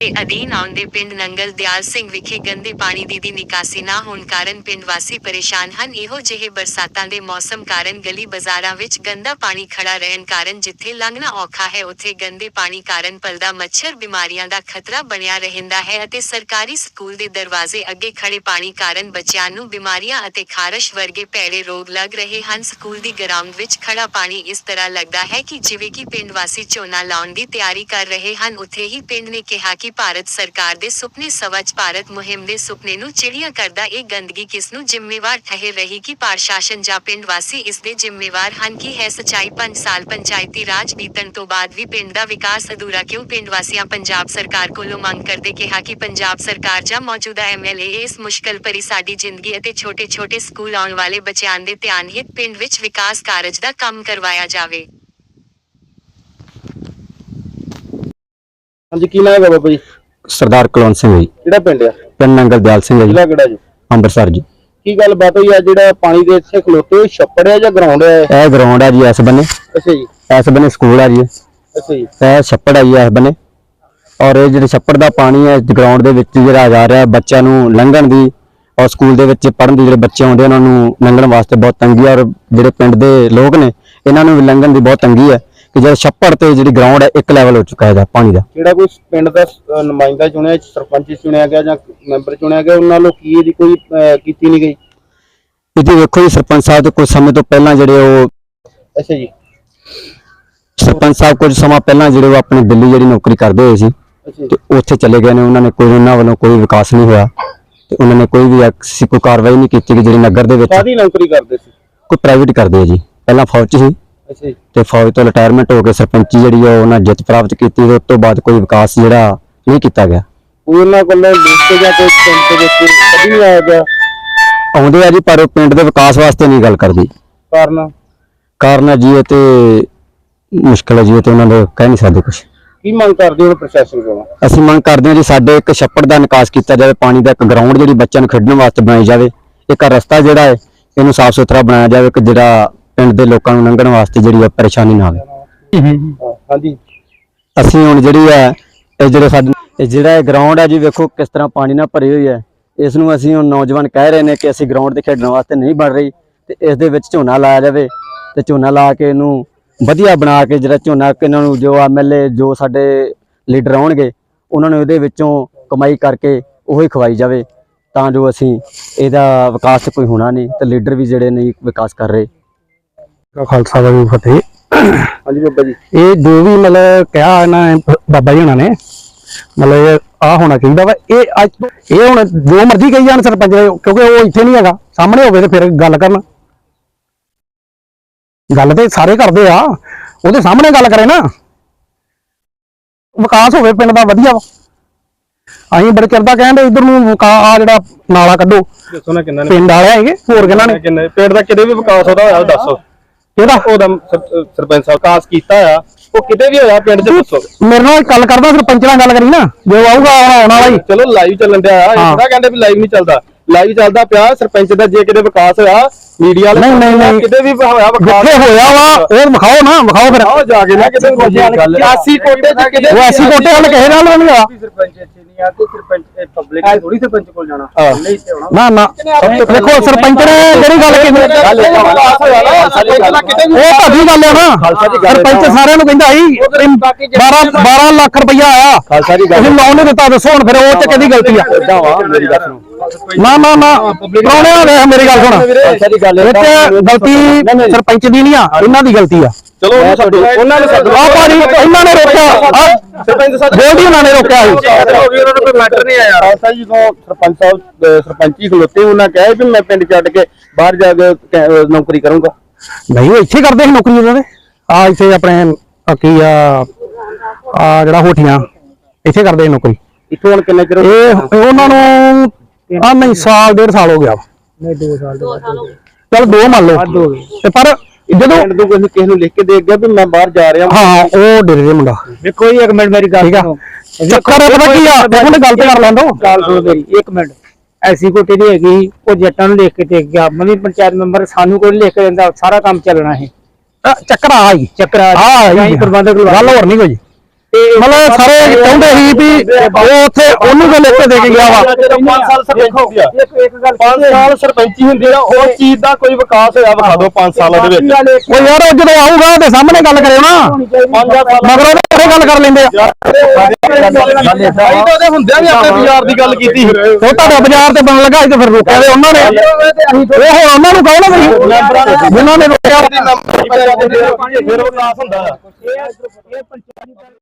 ਦੇ ਅਧੀਨ ਆਉਂਦੇ ਪਿੰਡ ਨੰਗਲ ਦਿਆਲ ਸਿੰਘ ਵਿਖੇ ਗੰਦੇ ਪਾਣੀ ਦੀ ਦੀ ਨਿਕਾਸੀ ਨਾ ਹੋਣ ਕਾਰਨ ਪਿੰਡ ਵਾਸੀ ਪਰੇਸ਼ਾਨ ਹਨ। ਇਹੋ ਜਿਹੇ ਬਰਸਾਤਾਂ ਦੇ ਮੌਸਮ ਕਾਰਨ ਗਲੀ ਬਾਜ਼ਾਰਾਂ ਵਿੱਚ ਗੰਦਾ ਪਾਣੀ ਖੜਾ ਰਹਿਣ ਕਾਰਨ ਜਿੱਥੇ ਲੰਘਣਾ ਔਖਾ ਹੈ, ਉੱਥੇ ਗੰਦੇ ਪਾਣੀ ਕਾਰਨ ਪਲਦਾ ਮੱਛਰ ਬਿਮਾਰੀਆਂ ਦਾ ਖਤਰਾ ਬਣਿਆ ਰਹਿੰਦਾ ਹੈ ਅਤੇ ਸਰਕਾਰੀ ਸਕੂਲ ਦੇ ਦਰਵਾਜ਼ੇ ਅੱਗੇ ਖੜੇ ਪਾਣੀ ਕਾਰਨ ਬੱਚਿਆਂ ਨੂੰ ਬਿਮਾਰੀਆਂ ਅਤੇ ਖਾਰਸ਼ ਵਰਗੇ ਭੈੜੇ ਰੋਗ ਲੱਗ ਰਹੇ ਹਨ। ਸਕੂਲ ਦੀ ਗਰਾਊਂਡ ਵਿੱਚ ਖੜਾ ਪਾਣੀ ਇਸ ਤਰ੍ਹਾਂ ਲੱਗਦਾ ਹੈ ਕਿ ਜਿਵੇਂ ਕਿ ਪਿੰਡ ਵਾਸੀ ਝੋਨਾ ਲਾਉਣ ਦੀ ਤਿਆਰੀ ਕਰ ਰਹੇ ਹਨ। ਉੱਥੇ ਹੀ ਪਿੰਡ ਨੇ ਕਿਹਾ ਕਿ ਭਾਰਤ ਸਰਕਾਰ ਦੇ ਸੁਪਨੇ ਸਵੱਛ ਭਾਰਤ ਮੁਹਿੰਮ ਦੇ ਸੁਪਨੇ ਨੂੰ ਚਿੜੀਆਂ ਕਰਦਾ ਇਹ ਗੰਦਗੀ ਕਿਸ ਨੂੰ ਜ਼ਿੰਮੇਵਾਰ ਠਹਿਰ ਰਹੀ ਕਿ ਪ੍ਰਸ਼ਾਸਨ ਜਾਂ ਪਿੰਡ ਵਾਸੀ ਇਸ ਦੇ ਜ਼ਿੰਮੇਵਾਰ ਹਨ ਕਿ ਹੈ ਸਚਾਈ 5 ਸਾਲ ਪੰਚਾਇਤੀ ਰਾਜ ਬੀਤਣ ਤੋਂ ਬਾਅਦ ਵੀ ਪਿੰਡ ਦਾ ਵਿਕਾਸ ਅਧੂਰਾ ਕਿਉਂ ਪਿੰਡ ਵਾਸੀਆਂ ਪੰਜਾਬ ਸਰਕਾਰ ਕੋਲੋਂ ਮੰਗ ਕਰਦੇ ਕਿਹਾ ਕਿ ਪੰਜਾਬ ਸਰਕਾਰ ਜਾਂ ਮੌਜੂਦਾ ਐਮਐਲਏ ਇਸ ਮੁਸ਼ਕਲ ਭਰੀ ਸਾਡੀ ਜ਼ਿੰਦਗੀ ਅਤੇ ਛੋਟੇ-ਛੋਟੇ ਸਕੂਲ ਆਉਣ ਵਾਲੇ ਬੱਚਿਆਂ ਦੇ ਧਿਆਨ ਹਿੱਤ ਪਿੰਡ ਵਿੱਚ ਵਿਕਾਸ ਕਾਰਜ ਦਾ ਕੰਮ ਕਰਵਾਇਆ ਜਾਵੇ। ਹਾਂਜੀ ਕੀ ਨਾਮ ਹੈ ਬਾਬਾ ਜੀ? ਸਰਦਾਰ ਕੁਲਵੰਤ ਸਿੰਘ ਜੀ। ਕਿਹੜਾ ਪਿੰਡ ਆ? ਪਿੰਡ ਨੰਗਲ ਦਿਆਲ ਸਿੰਘ ਹੈ ਜੀ। ਜ਼ਿਲ੍ਹਾ ਕਿਹੜਾ ਜੀ? ਅੰਮ੍ਰਿਤਸਰ ਜੀ। ਕੀ ਗੱਲ ਬਾਤ ਹੋਈ ਆ? ਜਿਹੜਾ ਪਾਣੀ ਦੇ ਇੱਥੇ ਖਲੋਤੇ ਹੋ ਛੱਪੜ ਆ ਜਾਂ ਗਰਾਊਂਡ ਹੈ ਇਹ? ਗਰਾਊਂਡ ਹੈ ਜੀ ਇਸ ਬੰਨੇ। ਅੱਛਾ ਜੀ। ਇਸ ਬੰਨੇ ਸਕੂਲ ਹੈ ਜੀ ਅੱਛਾ ਜੀ। ਇਹ ਛੱਪੜ ਹੈ ਜੀ ਇਸ ਬੰਨੇ। ਔਰ ਇਹ ਜਿਹੜੇ ਛੱਪੜ ਦਾ ਪਾਣੀ ਹੈ ਗਰਾਊਂਡ ਦੇ ਵਿੱਚ ਜਿਹੜਾ ਜਾ ਰਿਹਾ ਬੱਚਿਆਂ ਨੂੰ ਲੰਘਣ ਦੀ ਔਰ ਸਕੂਲ ਦੇ ਵਿੱਚ ਪੜ੍ਹਨ ਦੀ ਜਿਹੜੇ ਬੱਚੇ ਆਉਂਦੇ ਉਹਨਾਂ ਨੂੰ ਲੰਘਣ ਵਾਸਤੇ ਬਹੁਤ ਤੰਗੀ ਹੈ ਔਰ ਜਿਹੜੇ ਪਿੰਡ ਦੇ ਲੋਕ ਨੇ ਇਹਨਾਂ ਨੂੰ ਵੀ ਲੰਘਣ ਦੀ ਬਹੁਤ ਤੰਗੀ ਹੈ ਕਿ ਜਿਹੜਾ ਛੱਪੜ ਤੇ ਜਿਹੜੀ ਗਰਾਊਂਡ ਹੈ ਇੱਕ ਲੈਵਲ ਹੋ ਚੁੱਕਾ ਹੈ ਇਹਦਾ ਪਾਣੀ ਦਾ। ਜਿਹੜਾ ਕੋਈ ਪਿੰਡ ਦਾ ਨੁਮਾਇੰਦਾ ਚੁਣਿਆ ਸਰਪੰਚ ਚੁਣਿਆ ਗਿਆ ਜਾਂ ਮੈਂਬਰ ਚੁਣਿਆ ਗਿਆ ਉਹਨਾਂ ਵੱਲੋਂ ਕੀ ਇਹਦੀ ਕੋਈ ਕੀਤੀ ਨਹੀਂ ਗਈ? ਇਹਦੀ ਵੇਖੋ ਜੀ ਸਰਪੰਚ ਸਾਹਿਬ ਤੇ ਕੁਝ ਸਮੇਂ ਤੋਂ ਪਹਿਲਾਂ ਜਿਹੜੇ ਉਹ ਅੱਛਾ ਜੀ। ਸਰਪੰਚ ਸਾਹਿਬ ਕੁਝ ਸਮਾਂ ਪਹਿਲਾਂ ਜਿਹੜੇ ਉਹ ਆਪਣੀ ਦਿੱਲੀ ਜਿਹੜੀ ਨੌਕਰੀ ਕਰਦੇ ਹੋਏ ਸੀ ਅੱਛਾ ਜੀ। ਤੇ ਉੱਥੇ ਚਲੇ ਗਏ ਨੇ ਉਹਨਾਂ ਨੇ ਕੋਈ ਉਹਨਾਂ ਵੱਲੋਂ ਕੋਈ ਵਿਕਾਸ ਨਹੀਂ ਹੋਇਆ ਤੇ ਉਹਨਾਂ ਨੇ ਕੋਈ ਵੀ ਐਕਸੀ ਕੋਈ ਕਾਰਵਾਈ ਨਹੀਂ ਕੀਤੀ ਕਿ ਜਿਹੜੀ ਨਗਰ ਦੇ ਵਿੱਚ ਕਾਦੀ ਨੌਕਰੀ ਕਰਦੇ ਸੀ? ਕੋਈ ਪ੍ਰਾਈਵੇਟ ਕਰਦੇ ਆ ਜੀ। ਪਹਿਲਾਂ ਫੌਜ 'ਚ ਸੀ ਜੀ ਤੇ ਫੌਜ ਤੋਂ ਰਿਟਾਇਰਮੈਂਟ ਹੋ ਕੇ ਸਰਪੰਚੀ ਜਿਹੜੀ ਆ ਉਹਨਾਂ ਜਿੱਤ ਪ੍ਰਾਪਤ ਕੀਤੀ ਤੇ ਉਸ ਤੋਂ ਬਾਅਦ ਕੋਈ ਵਿਕਾਸ ਜਿਹੜਾ ਨਹੀਂ ਕੀਤਾ ਗਿਆ। ਉਹਨਾਂ ਕੋਲੋਂ ਲਿਸਟ ਜਾਂ ਕੋਈ ਪਿੰਡ ਦੇ ਵਿੱਚ ਕਦੀ ਨਹੀਂ ਆਇਆ ਗਿਆ। ਆਉਂਦੇ ਆ ਜੀ ਪਰ ਉਹ ਪਿੰਡ ਦੇ ਵਿਕਾਸ ਵਾਸਤੇ ਨਹੀਂ ਗੱਲ ਕਰਦੀ। ਕਾਰਨ? ਕਾਰਨ ਹੈ ਜੀ ਇਹ ਤੇ ਮੁਸ਼ਕਲ ਹੈ ਜੀ ਇਹ ਤੇ ਉਹਨਾਂ ਦੇ ਕਹਿ ਨਹੀਂ ਸਕਦੇ ਕੁਝ ਕੀ ਮੰਗ ਕਰਦੇ ਹੋ ਪ੍ਰਸ਼ਾਸਨ ਕੋਲੋਂ? ਅਸੀਂ ਮੰਗ ਕਰਦੇ ਹਾਂ ਜੀ ਸਾਡੇ ਇੱਕ ਛੱਪੜ ਦਾ ਨਿਕਾਸ ਕੀਤਾ ਜਾਵੇ ਪਾਣੀ ਦਾ ਇੱਕ ਗਰਾਊਂਡ ਜਿਹੜੀ ਬੱਚਿਆਂ ਨੂੰ ਖੇਡਣ ਵਾਸਤੇ ਬਣਾਈ ਜਾਵੇ। ਇੱਕ ਰਸਤਾ ਜਿਹੜਾ ਹੈ ਇਹਨੂੰ ਸਾਫ਼ ਸੁਥਰਾ ਬਣਾਇਆ ਜਾਵੇ ਕਿ ਜਿਹੜਾ ਪਿੰਡ ਦੇ ਲੋਕਾਂ ਨੂੰ ਲੰਘਣ ਵਾਸਤੇ ਜਿਹੜੀ ਆ ਪਰੇਸ਼ਾਨੀ ਨਾ ਆਵੇ। ਹਾਂਜੀ। ਅਸੀਂ ਹੁਣ ਜਿਹੜੀ ਹੈ ਇਹ ਜਿਹੜੇ ਸਾਡੇ ਇਹ ਜਿਹੜਾ ਇਹ ਗਰਾਊਂਡ ਹੈ ਜੀ ਵੇਖੋ ਕਿਸ ਤਰ੍ਹਾਂ ਪਾਣੀ ਨਾਲ ਭਰੀ ਹੋਈ ਹੈ ਇਸ ਨੂੰ ਅਸੀਂ ਹੁਣ ਨੌਜਵਾਨ ਕਹਿ ਰਹੇ ਨੇ ਕਿ ਅਸੀਂ ਗਰਾਊਂਡ ਤੇ ਖੇਡਣ ਵਾਸਤੇ ਨਹੀਂ ਬਣ ਰਹੀ। ਤੇ ਇਸ ਦੇ ਵਿੱਚ ਝੋਨਾ ਲਾਇਆ ਜਾਵੇ। ਤੇ ਝੋਨਾ ਲਾ ਕੇ ਇਹਨੂੰ ਵਧੀਆ ਬਣਾ ਕੇ ਜਿਹੜਾ ਝੋਨਾ ਇਹਨਾਂ ਨੂੰ ਜੋ ਐਮਐਲਏ ਜੋ ਸਾਡੇ ਲੀਡਰ ਆਉਣਗੇ ਉਹਨਾਂ ਨੂੰ ਇਹਦੇ ਵਿੱਚੋਂ ਕਮਾਈ ਕਰਕੇ ਉਹੀ ਖਵਾਈ ਜਾਵੇ। ਤਾਂ ਜੋ ਅਸੀਂ ਇਹਦਾ ਵਿਕਾਸ ਕੋਈ ਹੋਣਾ ਨਹੀਂ ਤੇ ਲੀਡਰ ਵੀ ਜਿਹੜੇ ਨਹੀਂ ਵਿਕਾਸ ਕਰ ਰਹੇ। ਕਾ ਖਾਲਸਾ ਵਾਹਿਗੁਰੂ ਫਤਿਹ। ਹਾਂਜੀ ਬਾਬਾ ਜੀ। ਇਹ ਜੋ ਵੀ ਮਤਲਬ ਕਿਹਾ ਇਹਨਾਂ ਨੇ ਬਾਬਾ ਜੀ ਹੁਣਾਂ ਨੇ ਮਤਲਬ ਆ ਹੋਣਾ ਚਾਹੀਦਾ ਵਾ। ਇਹ ਅੱਜ ਤੋਂ- ਇਹ ਹੁਣ ਜੋ ਮਰਜ਼ੀ ਕਹੀ ਜਾਣ ਸਰਪੰਚ ਨੇ, ਕਿਉਂਕਿ ਉਹ ਇੱਥੇ ਨਹੀਂ ਹੈਗਾ। ਸਾਹਮਣੇ ਹੋਵੇ ਤੇ ਫਿਰ ਗੱਲ ਕਰਨ। ਗੱਲ ਤੇ ਸਾਰੇ ਕਰਦੇ ਆ। ਉਹਦੇ ਸਾਹਮਣੇ ਗੱਲ ਕਰੇ ਨਾ। ਵਿਕਾਸ ਹੋਵੇ ਪਿੰਡ ਦਾ ਵਧੀਆ ਵਾ। ਅਸੀਂ ਬੜੇ ਚਿਰ ਦਾ ਕਹਿੰਦੇ ਇਧਰ ਨੂੰ ਆ ਜਿਹੜਾ ਨਾਲਾ ਕੱਢੋ। ਦੱਸੋ ਨਾ ਕਿੰਨਾ ਪਿੰਡ ਵਾਲੇ ਹੈਗੇ ਹੋਰ ਕਿਹਨਾਂ ਨੇ? ਕਿੰਨੇ ਪਿੰਡ ਦਾ ਕਿਤੇ ਵੀ ਵਿਕਾਸ ਉਹਦਾ ਹੋਇਆ ਦੱਸੋ। ਇਹਦਾ ਉਹਦਾ ਸਰ- ਸਰਪੰਚ ਸਾਹਿਬ ਵਿਕਾਸ ਕੀਤਾ ਆ ਉਹ ਕਿਤੇ ਵੀ ਹੋਇਆ ਪਿੰਡ 'ਚ ਦੱਸੋ ਮੇਰੇ ਨਾਲ ਗੱਲ ਕਰਦਾ ਸਰਪੰਚ ਨਾਲ ਗੱਲ ਕਰੀ ਨਾ। ਜੋ ਆਊਗਾ ਆਉਣ ਵਾਲਾ ਹੀ ਚਲੋ ਲਾਈਵ ਚੱਲਣ ਡਿਆ ਆ। ਹਾਂ। ਇਹਦਾ ਕਹਿੰਦੇ ਵੀ ਲਾਈਵ ਨਹੀਂ ਚੱਲਦਾ। ਲਾਈਵ ਚੱਲਦਾ ਪਿਆ ਸਰਪੰਚ ਦਾ ਜੇ ਕਿਤੇ ਵਿਕਾਸ ਹੋਇਆ ਮੀਡੀਆ ਵਾਲੇ ਨਹੀਂ, ਨਹੀਂ, ਨਹੀਂ। ਕਿਤੇ ਵੀ ਹੋਇਆ ਵਿਕਾਸ ਜਿੱਥੇ ਹੋਇਆ ਵਾ ਉਹ ਵਿਖਾਓ ਨਾ ਵਿਖਾਓ ਫਿਰ। ਆਓ ਜਾ ਕੇ ਨਾ ਕਿਤੇ ਸਿਆਸੀ ਕੋਟੇ 'ਚ ਕਿਤੇ ਉਹ ਐਸੀ ਕੋਟੇ ਵਾਲੇ ਕਿਸੇ ਨਾਲ ਨਹੀਂ ਹੋਇਆ। ਸਰਪੰਚ ਇੱਥੇ ਨਹੀਂ ਆ ਤੇ ਸਰਪੰਚ ਪਬਲਿਕ ਥੋੜੀ ਸਰਪੰਚ ਕੋਲ ਜਾਣਾ। ਨਹੀਂ ਤੇ ਹੋਣਾ ਨਾ ਨਾ। ਦੇਖੋ ਸਰਪੰਚ ਨੇ ਜਿਹੜੀ ਗੱਲ ਕੀਤੀ ਗੱਲ ਇਹ ਹੋਇਆ ਨਾ ਸਰਪੰਚ ਦਾ ਕਿਤੇ ਵੀ ਉਹ ਤੁਹਾਡੀ ਗੱਲ ਹੈ ਨਾ। ਸਰਪੰਚ ਸਾਰਿਆਂ ਨੂੰ ਕਹਿੰਦਾ ਸੀ 12 12 ਲੱਖ ਰੁਪਇਆ ਆਇਆ। ਖਾਲਸਾ ਦੀ ਤੁਸੀਂ ਲੋਨ ਨਹੀਂ ਦਿੱਤਾ ਦੱਸੋ ਹੁਣ ਫਿਰ ਉਹ ਚ ਕਿਹਦੀ ਗਲਤੀ ਆ? ਵਾ ਮੇਰੀ ਗੱਲ ਸੁਣੋ। ਨਾ ਨਾ ਨਾ। ਕਰਾਉਣੇ ਆ ਵੇਖ ਮੇਰੀ ਗੱਲ ਸੁਣ। ਖਾਲਸਾ ਦੀ ਗੱਲ ਇਹ ਗਲਤੀ ਸਰਪੰਚ ਦੀ ਨਹੀਂ ਆ ਇਹਨਾਂ ਦੀ ਗਲਤੀ ਆ। ਚਲੋ ਉਹਨੂੰ ਸੱਦੋ। ਉਹਨਾਂ ਨੂੰ ਸੱਦੋ। ਆ ਭਾਜੀ ਇਹਨਾਂ ਨੇ ਰੋਕਿਆ। ਆਹ ਸਰਪੰਚ ਸਾਹਿਬ ਗੋਲਡੀ ਉਹਨਾਂ ਨੇ ਰੋਕਿਆ ਸੀ। ਉਹਨਾਂ ਨੂੰ ਕੋਈ ਮੈਟਰ ਨਹੀਂ ਆਇਆ। ਖਾਲਸਾ ਜੀ ਤੋਂ ਸਰਪੰਚ ਸਾਹਿਬ ਅਹ ਸਰਪੰਚੀ ਖਲੋਤੇ ਉਹਨਾਂ ਕਹੇ ਵੀ ਮੈਂ ਪਿੰਡ ਛੱਡ ਕੇ ਬਾਹਰ ਜਾ ਕੇ ਕ- ਅਹ ਨੌਕਰੀ ਕਰੂੰਗਾ। ਨਹੀਂ ਉਹ ਇੱਥੇ ਕਰਦੇ ਸੀ ਨੌਕਰੀ ਉਹਨਾਂ ਦੇ। ਆ ਇੱਥੇ ਆਪਣੇ ਕੀ ਆ ਆ ਜਿਹੜਾ ਹੋਠੀਆਂ ਇੱਥੇ ਕਰਦੇ ਸੀ ਨੌਕਰੀ। ਇੱਥੋਂ ਹੁਣ ਕਿੰਨੇ ਚਿਰ ਹੋ ਗਿਆ? ਇਹ ਉਹਨਾਂ ਨੂੰ ਆ ਨਹੀਂ ਸਾਲ ਡੇਢ ਸਾਲ ਹੋ ਗਿਆ। ਨਹੀਂ 2 ਸਾਲ ਚਲ ਦੋ ਮੰਨ ਲਓ। ਤੇ ਪਰ ਜਦੋਂ ਪਿੰਡ ਤੋਂ ਕਿਸੇ ਕਿਸੇ ਨੂੰ ਲਿਖ ਕੇ ਦੇ ਗਿਆ ਵੀ ਮੈਂ ਬਾਹਰ ਜਾ ਰਿਹਾ। ਹਾਂ ਉਹ ਡੇਰੇ ਦੇ ਮੁੰਡਾ। ਵੇਖੋ ਜੀ ਇੱਕ ਮਿੰਟ ਮੇਰੀ ਗੱਲ ਠੀਕ ਆ। ਸੁਣੋ। ਚੱਕਰ ਪਤਾ ਕੀ ਆ ਦੇਖੋ ਨਾ ਗੱਲ ਤੇ ਕਰ ਲੈਂਦੋ ਗੱਲ ਸੁਣੋ ਮੇਰੀ ਇੱਕ ਮਿੰਟ। ਐਸੀ ਕੋਟੀ ਦੀ ਹੈਗੀ ਉਹ ਜੱਟਾਂ ਨੂੰ ਲਿਖ ਕੇ ਦੇ ਗਿਆ। ਮਨੀ ਪੰਚਾਇਤ ਮੈਂਬਰ ਸਾਨੂੰ ਕੋਈ ਲਿਖ ਕੇ ਦਿੰਦਾ ਸਾਰਾ ਕੰਮ ਚੱਲਣਾ ਹੈ ਚੱਕਰ ਆ ਹੀ ਚੱਕਰ ਆ ਆ। ਜਾਈ ਪ੍ਰਬੰਧਕ ਲਵਾ ਗੱਲ ਹੋਰ ਨਹੀਂ ਕੋਈ। ਮਤਲਬ ਸਾਰੇ ਚਾਹੁੰਦੇ ਸੀ ਵੀ ਉਹ ਉੱਥੇ ਉਹਨੂੰ ਕੋਈ ਲਿਖ ਕੇ ਦੇ ਕੇ ਗਿਆ ਵਾ। ਜਦੋਂ 5 ਸਾਲ ਸਰਪੰਚ ਹੁੰਦੀ ਆ। ਇੱਕ ਇੱਕ ਗੱਲ 5 ਸਾਲ ਸਰਪੰਚੀ ਹੁੰਦੀ ਆ ਉਸ ਚੀਜ਼ ਦਾ ਕੋਈ ਵਿਕਾਸ ਹੋਇਆ ਵਿਖਾ ਦਿਓ 5 ਸਾਲਾਂ ਦੇ ਵਿੱਚ। ਉਹ ਯਾਰ ਉਹ ਜਦੋਂ ਆਊਗਾ ਤੇ ਸਾਹਮਣੇ ਗੱਲ ਕਰਿਓ ਨਾ। ਮਗਰ ਉਹਦੇ ਗੱਲ ਕਰ ਲੈਂਦੇ ਆ। ਅਸੀਂ ਤਾਂ ਉਹਦੇ ਹੁੰਦਿਆਂ ਵੀ ਆਪਣੇ ਬਾਜ਼ਾਰ ਦੀ ਗੱਲ ਕੀਤੀ ਸੀ। ਉਹ ਤੁਹਾਡਾ ਬਾਜ਼ਾਰ ਤੇ ਬਣਨ ਲੱਗਾ ਸੀ ਤੇ ਫਿਰ ਰੋਕਿਆ ਤੇ ਉਹਨਾਂ ਨੇ। ਉਹ ਹੁਣ ਉਹਨਾਂ ਨੂੰ ਕਹੋ ਨਾ ਤੁਸੀਂ ਜਿਨ੍ਹਾਂ ਨੇ ਰੋਕਿਆ। ਫਿਰ ਉਹ ਵਿਕਾਸ ਹੁੰਦਾ। ਇਹ ਇਹ ਪੰਚਾਇਤ